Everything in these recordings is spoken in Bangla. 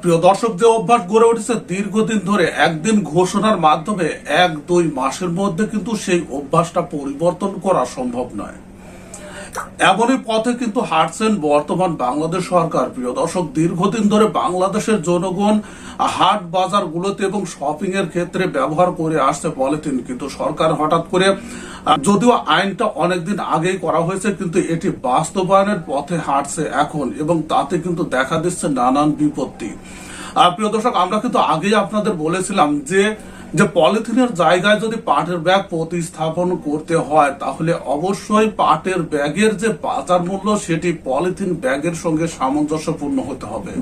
প্রিয় দর্শক, যে অভ্যাস গড়ে উঠেছে দীর্ঘদিন ধরে, একদিন ঘোষণার মাধ্যমে এক দুই মাসের মধ্যে কিন্তু সেই অভ্যাসটা পরিবর্তন করা সম্ভব নয়। এমনই পথে কিন্তু হাঁটছেন বর্তমান বাংলাদেশ সরকার। প্রিয় দর্শক, দীর্ঘদিন ধরে বাংলাদেশের জনগণ হাট বাজারগুলোতে এবং শপিং এর ক্ষেত্রে ব্যবহার করে আসছে পলিথিন কিন্তু সরকার হঠাৎ করে, যদিও আইনটা অনেকদিন আগেই করা হয়েছে, কিন্তু এটি বাস্তবায়নের পথে হাঁটছে এখন এবং তাতে কিন্তু দেখা দিচ্ছে নানান বিপত্তি। আর প্রিয় দর্শক, আমরা কিন্তু আগেই আপনাদের বলেছিলাম যে যে পলিথিনের জায়গায় যদি পাটের ব্যাগ প্রতিস্থাপন করতে হয়, তাহলে অবশ্যই পাটের ব্যাগের যে বাজার মূল্য, সেটি পলিথিন ব্যাগের সঙ্গে সামঞ্জস্যপূর্ণ হতে হবে।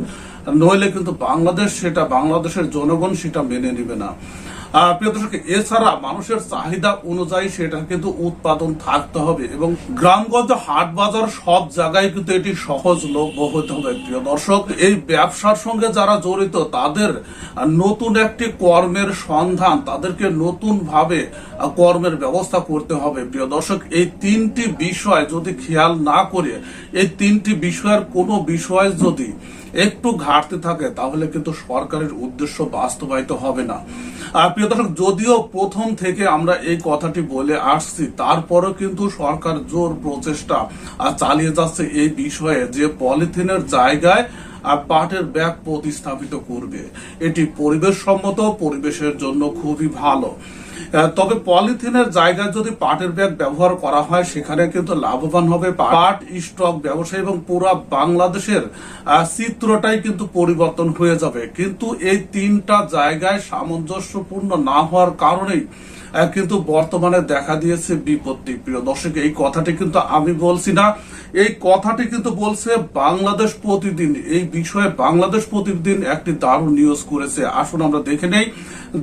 নইলে কিন্তু বাংলাদেশ সেটা, বাংলাদেশের জনগণ সেটা মেনে নিবে না। প্রিয় দর্শক, এছাড়া মানুষের চাহিদা অনুযায়ী সেটা কিন্তু উৎপাদন থাকতে হবে এবং গ্রামগঞ্জ হাট বাজার সব জায়গায় কিন্তু এটি সহজলভ্য হতে হবে। প্রিয় দর্শক, এই ব্যবসার সঙ্গে যারা জড়িত, তাদের নতুন একটি কর্মের সন্ধান, তাদেরকে নতুন ভাবে কর্মের ব্যবস্থা করতে হবে। প্রিয় দর্শক, এই তিনটি বিষয় যদি খেয়াল না করে, এই তিনটি বিষয়ের কোনো বিষয় যদি একটু ঘাটতি থাকে, তাহলে কিন্তু সরকারের উদ্দেশ্য বাস্তবায়িত হবে না। প্রিয় দর্শক, যদিও প্রথম থেকে আমরা এই কথাটি বলে আসছি, তারপরও কিন্তু সরকার জোর প্রচেষ্টা চালিয়ে যাচ্ছে এই বিষয়ে যে পলিথিনের জায়গায় আর পাটের ব্যাগ প্রতিস্থাপিত করবে। এটি পরিবেশ সম্মত পরিবেশের জন্য খুবই ভালো। তবে পলিথিনের জায়গায় যদি পাটের ব্যাগ ব্যবহার করা হয়, সেখানে কিন্তু লাভবান হবে পাট, স্টক, ব্যবসায়ী এবং পুরো বাংলাদেশের চিত্রটাই কিন্তু পরিবর্তন হয়ে যাবে। কিন্তু এই তিনটা জায়গায় সামঞ্জস্যপূর্ণ না হওয়ার কারণেই কিন্তু বর্তমানে দেখা দিয়েছে বিপত্তি। প্রিয় দর্শক, এই কথাটি কিন্তু আমি বলছি না। এই কথাটি কিন্তু বলছে বাংলাদেশ প্রতিদিন। এই বিষয়ে বাংলাদেশ প্রতিদিন একটি দারুণ নিউজ করেছে। আসুন আমরা দেখে নেই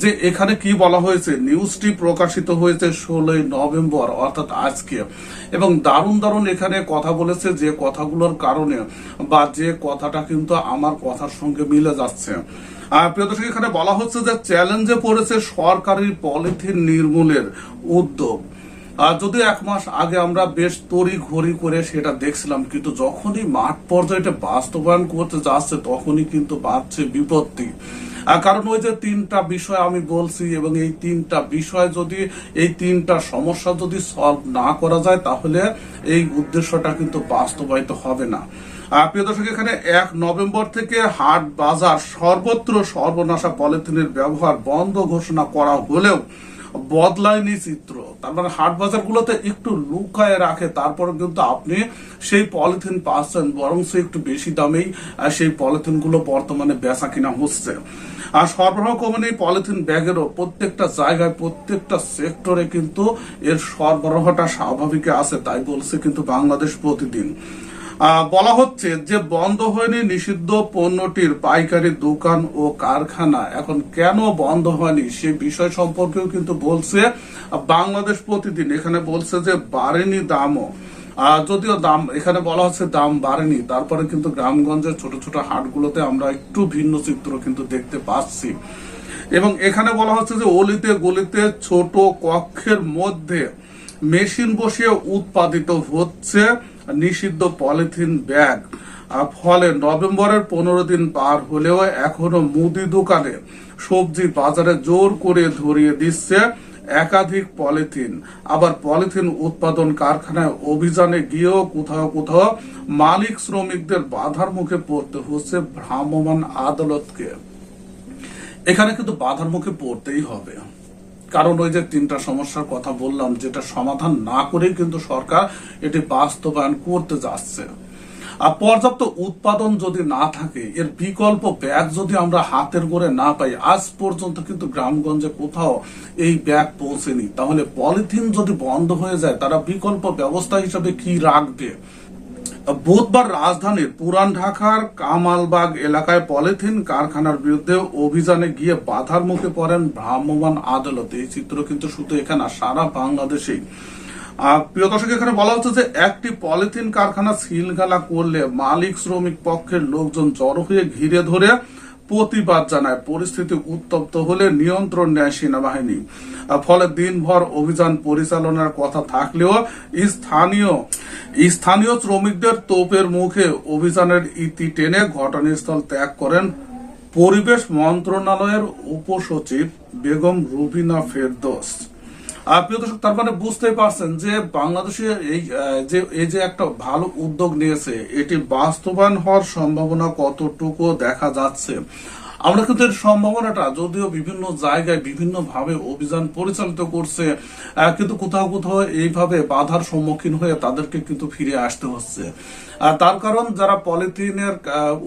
যে এখানে কি বলা হয়েছে। নিউজটি প্রকাশিত হয়েছে ষোলোই নভেম্বর, অর্থাৎ আজকে। এবং দারুণ দারুণ এখানে কথা বলেছে যে কথাগুলোর কারণে বা যে কথাটা কিন্তু আমার কথার সঙ্গে মিলে যাচ্ছে। প্রিয় এখানে বলা হচ্ছে যে চ্যালেঞ্জে পড়েছে সরকারি পলিথিন নির্মূলের উদ্যোগ। আর যদি এক মাস আগে আমরা বেশ তড়ি ঘড়ি করে সেটা দেখছিলাম, কিন্তু যখনই মাঠ পর্যায়ে বাস্তবায়ন করতে যাচ্ছে, তখনই কিন্তু বাড়ছে বিপত্তি। কারণ ওই যে তিনটা বিষয় আমি বলছি, এবং এই তিনটা বিষয় যদি, এই তিনটা সমস্যা যদি সলভ না করা যায়, তাহলে এই উদ্দেশ্যটা কিন্তু বাস্তবায়িত হবে না। প্রিয় দর্শক, এখানে এক নভেম্বর থেকে হাট বাজার সর্বত্র সর্বনাশা পলিথিনের ব্যবহার বন্ধ ঘোষণা করা হলেও বদলায়নি চিত্র। তার মানে হাট বাজার গুলোতে একটু লুকায় রাখে তারপরে কিন্তু আপনি সেই পলিথিন পাচ্ছেন, বরং সে একটু বেশি দামেই সেই পলিথিনগুলো বর্তমানে বেচা কিনা হচ্ছে। আর সরবরাহ কমেন এই পলিথিন ব্যাগেরও। প্রত্যেকটা জায়গায়, প্রত্যেকটা সেক্টরে কিন্তু এর সরবরাহটা স্বাভাবিক আছে, তাই বলছে কিন্তু বাংলাদেশ প্রতিদিন। বলা হচ্ছে যে বন্ধ হয়নি নিষিদ্ধ পণ্যটির পাইকারি দোকান ও কারখানা। এখন কেন বন্ধ হয়নি সে বিষয় সম্পর্কেও কিন্তু বলছে বাংলাদেশ প্রতিদিন। এখানে বলছে যে বাড়েনি দামও। যদিও দাম, এখানে বলা হচ্ছে দাম বাড়েনি। তারপরে কিন্তু গ্রামগঞ্জের ছোট ছোট হাটগুলোতে আমরা একটু ভিন্ন চিত্র কিন্তু দেখতে পাচ্ছি। এবং এখানে বলা হচ্ছে যে অলিতে গলিতে ছোট কক্ষের মধ্যে মেশিন বসিয়ে উৎপাদিত হচ্ছে। নিষিদ্ধ পলিথিন ব্যাগ। ফলে নভেম্বরের পনেরো দিন পার হলেও এখনও মুদি দোকানে সবজি বাজারে জোর করে ধরিয়ে দিচ্ছে একাধিক পলিথিন। আবার পলিথিন উৎপাদন কারখানায় অভিযানে গিয়েও কোথাও কোথাও মালিক শ্রমিকদের বাধার মুখে পড়তে হচ্ছে ভ্রাম্যমাণ আদালতকে। এখানে কিন্তু বাধার মুখে পড়তেই হবে। কারণ ওই যে তিনটা সমস্যার কথা বললাম, যেটা সমাধান না করেই কিন্তু সরকার এটি বাস্তবায়ন করতে যাচ্ছে। আর পর্যাপ্ত উৎপাদন যদি না থাকে, এর বিকল্প ব্যাগ যদি আমরা হাতের করে না পাই, আজ পর্যন্ত কিন্তু গ্রামগঞ্জে কোথাও এই ব্যাগ পৌঁছেনি। তাহলে পলিথিন যদি বন্ধ হয়ে যায়, তারা বিকল্প ব্যবস্থা হিসেবে কি রাখবে? বুধবার রাজধানীর পুরান ঢাকার কামালবাগ এলাকায় পলিথিন কারখানার বিরুদ্ধে অভিযানে গিয়ে বাধার মুখে পড়েন ভ্রাম্যমাণ আদালত। এই চিত্র কিন্তু শুধু এখানে সারা বাংলাদেশেই। প্রিয় দর্শক, এখানে বলা হচ্ছে যে একটি পলিথিন কারখানা সিলগালা করলে মালিক শ্রমিক পক্ষের লোকজন জড়ো হয়ে ঘিরে ধরে প্রতিবাদ জানায়। পরিস্থিতি উত্তপ্ত হলে নিয়ন্ত্রণ নেয় সেনাবাহিনী। ফলে দিনভর অভিযান পরিচালনার কথা থাকলেও স্থানীয় স্থানীয় শ্রমিকদের তোপের মুখে অভিযানের ইতি টেনে ঘটনাস্থল ত্যাগ করেন পরিবেশ মন্ত্রণালয়ের উপসচিব বেগম রুবিনা ফেরদোস। প্রিয় দর্শক, তার মানে বুঝতেই পারছেন যে বাংলাদেশে এই যে এই যে একটা ভালো উদ্যোগ নিয়েছে, এটি বাস্তবায়ন হওয়ার সম্ভাবনা কতটুকু দেখা যাচ্ছে? আমরা কিন্তু এর সম্ভাবনাটা যদিও বিভিন্ন জায়গায় বিভিন্ন ভাবে অভিযান পরিচালিত করছে কিন্তু কোথাও কোথাও এইভাবে বাধার সম্মুখীন হয়ে তাদেরকে কিন্তু ফিরে আসতে হচ্ছে। তার কারণ যারা পলিথিনের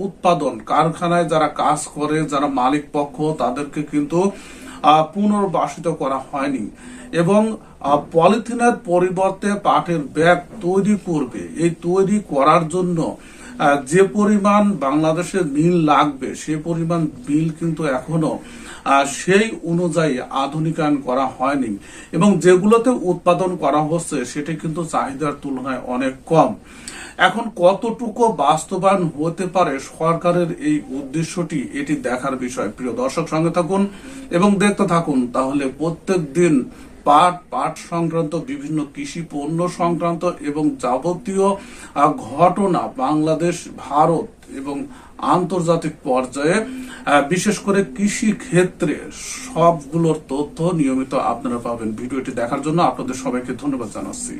উৎপাদন, কারখানায় যারা কাজ করে, যারা মালিক পক্ষ তাদেরকে কিন্তু পুনর্বাসিত করা হয়নি এবং পলিথিনের পরিবর্তে পাটের ব্যাগ তৈরি করবে। এই তৈরি করার জন্য যে পরিমাণ বাংলাদেশে মিল লাগবে, সে পরিমাণ বিল কিন্তু এখনও সেই অনুযায়ী আধুনিকায়ন করা হয়নি এবং যেগুলোতে উৎপাদন করা হচ্ছে, সেটি কিন্তু চাহিদার তুলনায় অনেক কম। এখন কতটুকু বাস্তবায়ন হতে পারে সরকারের এই উদ্দেশ্যটি, এটি দেখার বিষয়। প্রিয় দর্শক, সঙ্গে থাকুন এবং দেখতে থাকুন। তাহলে প্রত্যেক দিন পাট পাট সংক্রান্ত বিভিন্ন কৃষি পণ্য সংক্রান্ত এবং যাবতীয় ঘটনা বাংলাদেশ, ভারত এবং আন্তর্জাতিক পর্যায়ে বিশেষ করে কৃষি ক্ষেত্রে সবগুলোর তথ্য নিয়মিত আপনারা পাবেন। ভিডিওটি দেখার জন্য আপনাদের সবাইকে ধন্যবাদ জানাচ্ছি।